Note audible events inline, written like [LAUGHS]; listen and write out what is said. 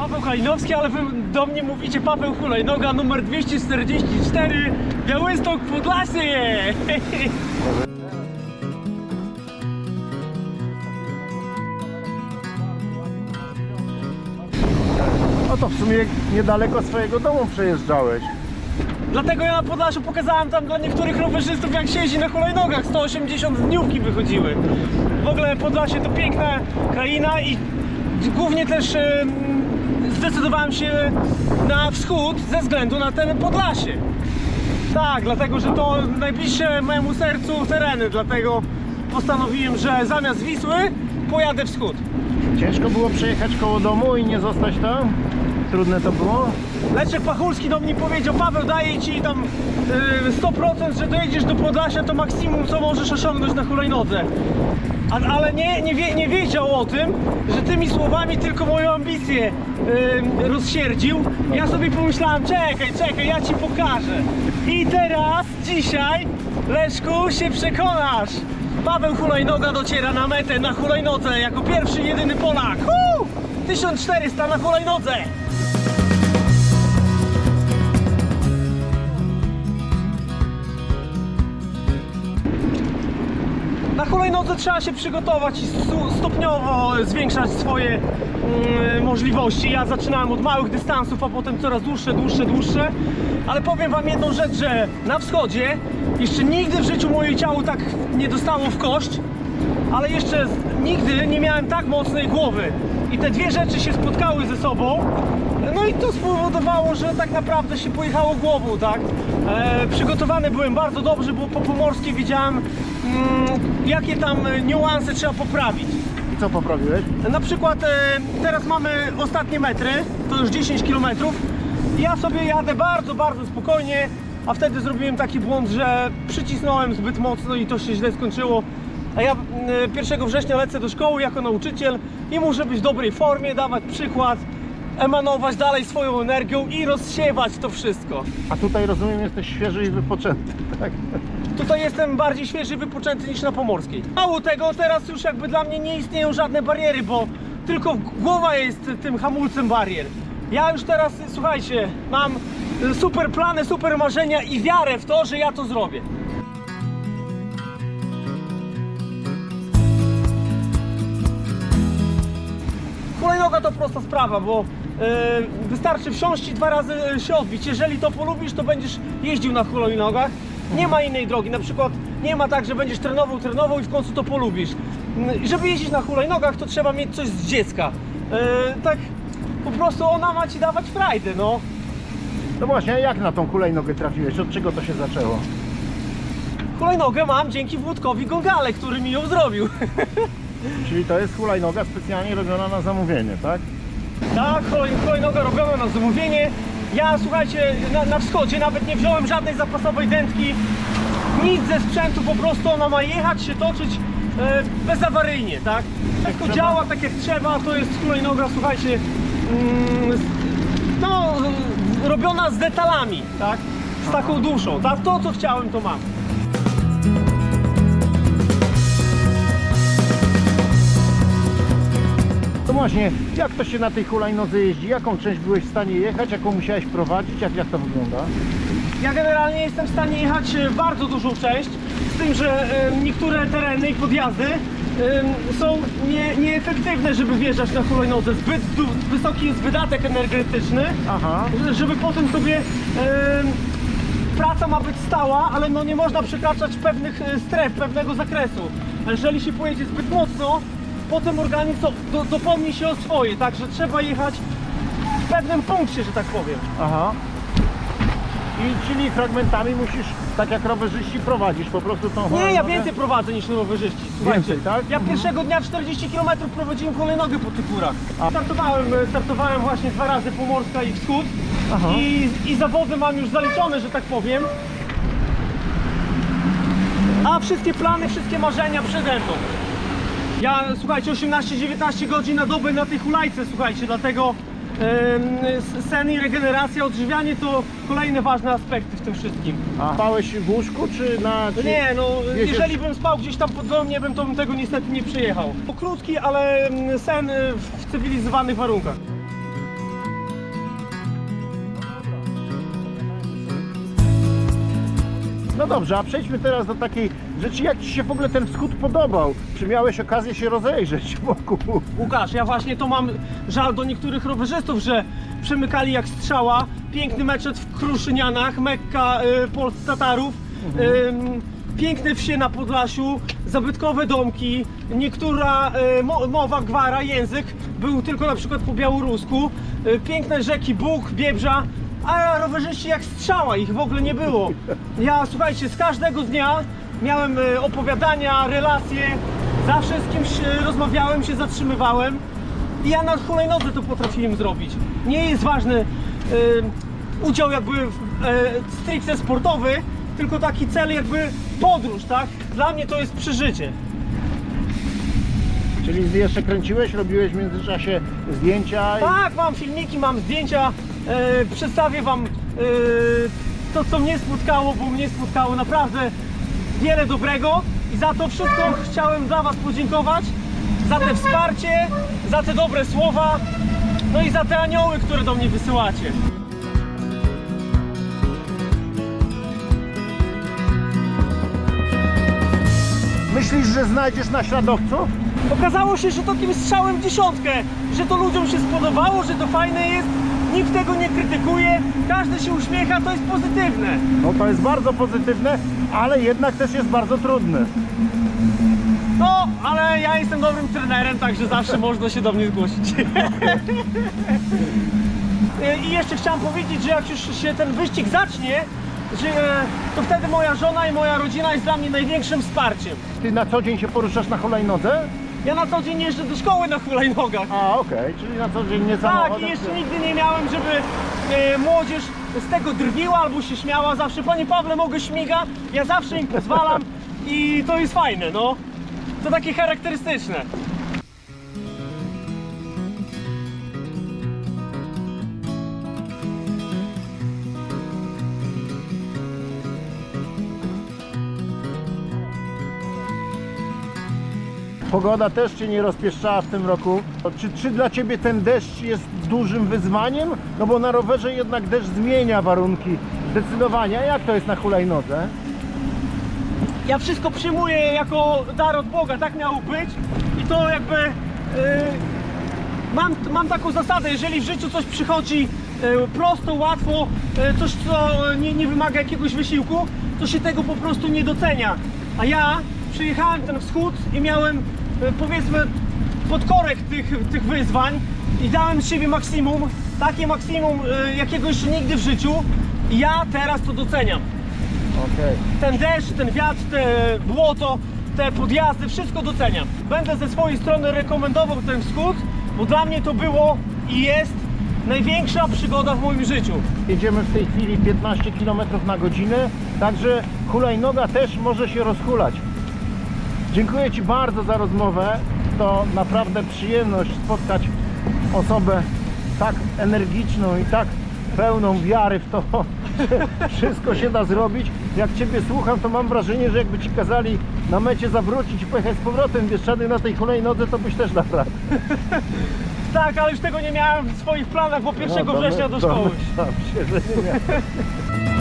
Paweł Kalinowski, ale wy do mnie mówicie Paweł Hulajnoga numer 244 Białystok Podlasie! [LAUGHS] No to w sumie niedaleko swojego domu przejeżdżałeś. Dlatego ja na Podlasiu pokazałem tam dla niektórych rowerzystów jak siedzi na hulajnogach 180 dniówki wychodziły. W ogóle Podlasie to piękna kraina i głównie też zdecydowałem się na wschód ze względu na ten Podlasie. Tak, dlatego że to najbliższe mojemu sercu tereny, dlatego postanowiłem, że zamiast Wisły pojadę wschód. Ciężko było przejechać koło domu i nie zostać tam? Trudne to było? Leczek Pachulski do mnie powiedział, Paweł daje ci tam y, 100%, że dojedziesz do Podlasia, to maksimum co możesz osiągnąć na hulajnodze. A, ale nie, nie, wie, nie wiedział o tym, że tymi słowami tylko moją ambicję y, rozsierdził. Ja sobie pomyślałem, czekaj, czekaj, ja ci pokażę. I teraz, dzisiaj, Leszku, się przekonasz. Paweł Hulajnoga dociera na metę na hulajnodze jako pierwszy, jedyny Polak. Huu! 1400 na hulajnodze. Na hulajnodze trzeba się przygotować i stopniowo zwiększać swoje mm, możliwości. Ja zaczynałem od małych dystansów, a potem coraz dłuższe, dłuższe, dłuższe. Ale powiem wam jedną rzecz, że na wschodzie jeszcze nigdy w życiu moje ciało tak nie dostało w kość, ale jeszcze nigdy nie miałem tak mocnej głowy. I te dwie rzeczy się spotkały ze sobą. No i to spowodowało, że tak naprawdę się pojechało głową, tak? E, przygotowany byłem bardzo dobrze, bo po pomorskie wiedziałem, mm, jakie tam e, niuanse trzeba poprawić. I co poprawiłeś? Na przykład e, teraz mamy ostatnie metry, to już 10 km. Ja sobie jadę bardzo, bardzo spokojnie, a wtedy zrobiłem taki błąd, że przycisnąłem zbyt mocno i to się źle skończyło. A ja mm, 1 września lecę do szkoły jako nauczyciel i muszę być w dobrej formie, dawać przykład, emanować dalej swoją energią i rozsiewać to wszystko. A tutaj rozumiem jesteś świeży i wypoczęty, [LAUGHS] tak? Tutaj jestem bardziej świeży wypoczęty niż na Pomorskiej. Mało tego, teraz już jakby dla mnie nie istnieją żadne bariery, bo tylko głowa jest tym hamulcem barier. Ja już teraz, słuchajcie, mam super plany, super marzenia i wiarę w to, że ja to zrobię. Hulajnoga to prosta sprawa, bo e, wystarczy wsiąść i dwa razy e, się odbić. Jeżeli to polubisz, to będziesz jeździł na hulajnogach. Nie ma innej drogi. Na przykład nie ma tak, że będziesz trenował, trenował i w końcu to polubisz. Mm, Żeby jeździć na hulajnogach, to trzeba mieć coś z dziecka. E, tak po prostu ona ma ci dawać frajdę, no. No właśnie, jak na tą hulajnogę trafiłeś? Od czego to się zaczęło? Hulajnogę mam dzięki Włodkowi Gongale, który mi ją zrobił. [LAUGHS] Czyli to jest hulajnoga specjalnie robiona na zamówienie, tak? Tak, hulaj- hulajnoga robiona na zamówienie. Ja słuchajcie, na, na wschodzie nawet nie wziąłem żadnej zapasowej dętki, nic ze sprzętu, po prostu ona ma jechać, się toczyć e, bezawaryjnie, tak? Wszystko działa tak jak trzeba, to jest hulajnoga, słuchajcie, mm, no, robiona z detalami, tak? Z taką duszą, tak? To co chciałem, to mam. Właśnie, jak to się na tej hulajnodze jeździ? Jaką część byłeś w stanie jechać? Jaką musiałeś prowadzić? Jak, jak to wygląda? Ja generalnie jestem w stanie jechać e, bardzo dużą część, z tym, że e, niektóre tereny i podjazdy są nie, nieefektywne, żeby wjeżdżać na hulajnodze. Zbyt wysoki jest wydatek energetyczny, Aha. że- żeby potem sobie praca ma być stała, ale no nie można przekraczać pewnych e, stref, pewnego zakresu. Jeżeli się pojedzie zbyt mocno, potem organizm to, do, dopomni się o swoje, także trzeba jechać w pewnym punkcie, że tak powiem. Aha. I czyli fragmentami musisz, tak jak rowerzyści, prowadzisz po prostu tą Nie, ja więcej prowadzę niż rowerzyści. Słuchajcie, Więcej, tak? Ja pierwszego dnia 40 km prowadziłem hulajnogę po tych górach. A. Startowałem, e, startowałem właśnie dwa razy Pomorska i Wschód. Aha. I, I zawody mam już zaliczone, że tak powiem. A wszystkie plany, wszystkie marzenia przede mną. Ja, słuchajcie, 18-19 godzin na dobę na tej hulajce, słuchajcie, dlatego em, sen i regeneracja, odżywianie to kolejne ważne aspekty w tym wszystkim. A spałeś w łóżku, czy na... Czy... Nie, no jeżeli bym spał gdzieś tam pod bym, to bym tego niestety nie przejechał. To krótki, ale sen y, w cywilizowanych warunkach. No dobrze, a przejdźmy teraz do takiej rzeczy, jak Ci się w ogóle ten wschód podobał? Czy miałeś okazję się rozejrzeć [LAUGHS] wokół? Łukasz, ja właśnie to mam żal do niektórych rowerzystów, że przemykali jak strzała. Piękny meczet w Kruszynianach, Mekka y, Polsk Tatarów. Ym, piękne wsie na Podlasiu, zabytkowe domki, niektóra y, mo, mowa, gwara, język był tylko na przykład po białorusku. Y, piękne rzeki Bóg, Biebrza, a rowerzyści jak strzała, ich w ogóle nie było. Ja, słuchajcie, z każdego dnia miałem y, opowiadania, relacje, zawsze z kimś y, rozmawiałem, się zatrzymywałem i ja na hulajnodze to potrafiłem zrobić. Nie jest ważny y, udział jakby w, y, stricte sportowy, tylko taki cel jakby podróż, tak? Dla mnie to jest przeżycie. Czyli jeszcze kręciłeś, robiłeś w międzyczasie zdjęcia? i- Tak, mam filmiki, mam zdjęcia, e, przedstawię wam e, to, co mnie spotkało, bo mnie spotkało naprawdę wiele dobrego i za to wszystko chciałem dla was podziękować, za te wsparcie, za te dobre słowa, no i za te anioły, które do mnie wysyłacie. Myślisz, że znajdziesz naśladowców? Okazało się, że takim strzałem w dziesiątkę, że to ludziom się spodobało, że to fajne jest, nikt tego nie krytykuje, każdy się uśmiecha, to jest pozytywne. No to jest bardzo pozytywne, ale jednak też jest bardzo trudne. No, ale ja jestem dobrym trenerem, także zawsze można się do mnie zgłosić. [LAUGHS] I jeszcze chciałem powiedzieć, że jak już się ten wyścig zacznie, e, to wtedy moja żona i moja rodzina jest dla mnie największym wsparciem. Ty na co dzień się poruszasz na hulajnodze? Ja na co dzień jeżdżę do szkoły na hulajnogach. A, okej, czyli na co dzień nie Tak, samochodem, i jeszcze nigdy nie miałem, żeby e, młodzież z tego drwiła albo się śmiała. Zawsze, panie Pawle, mogę śmiga, ja zawsze im pozwalam i to jest fajne, no. To takie charakterystyczne. Pogoda też Cię nie rozpieszczała w tym roku. Czy, czy dla Ciebie ten deszcz jest dużym wyzwaniem? No bo na rowerze jednak deszcz zmienia warunki zdecydowanie. A jak to jest na hulajnodze? ja wszystko przyjmuję jako dar od Boga, tak miało być i to jakby yy, mam, mam taką zasadę, jeżeli w życiu coś przychodzi yy, prosto, łatwo, yy, coś co nie, nie wymaga jakiegoś wysiłku, to się tego po prostu nie docenia. A ja przyjechałem ten wschód i miałem powiedzmy podkorek tych, tych wyzwań i dałem z siebie maksimum, takie maksimum yy, jakiego jeszcze nigdy w życiu i ja teraz to doceniam Okej. ten deszcz, ten wiatr, te błoto, te podjazdy, wszystko doceniam. Będę ze swojej strony rekomendował ten wschód, bo dla mnie to było i jest największa przygoda w moim życiu. Jedziemy w tej chwili 15 km na godzinę, także hulajnoga też może się rozhulać. Dziękuję Ci bardzo za rozmowę. To naprawdę przyjemność spotkać osobę tak energiczną i tak pełną wiary w to, że wszystko się da zrobić. Jak Ciebie słucham, to mam wrażenie, że jakby Ci kazali na mecie zawrócić i pojechać z powrotem Bieszczady na tej hulajnodze, to byś też naprawdę. [LAUGHS] Tak, ale już tego nie miałem w swoich planach, bo 1 No, września do szkoły. Domyślam się, że nie miałem.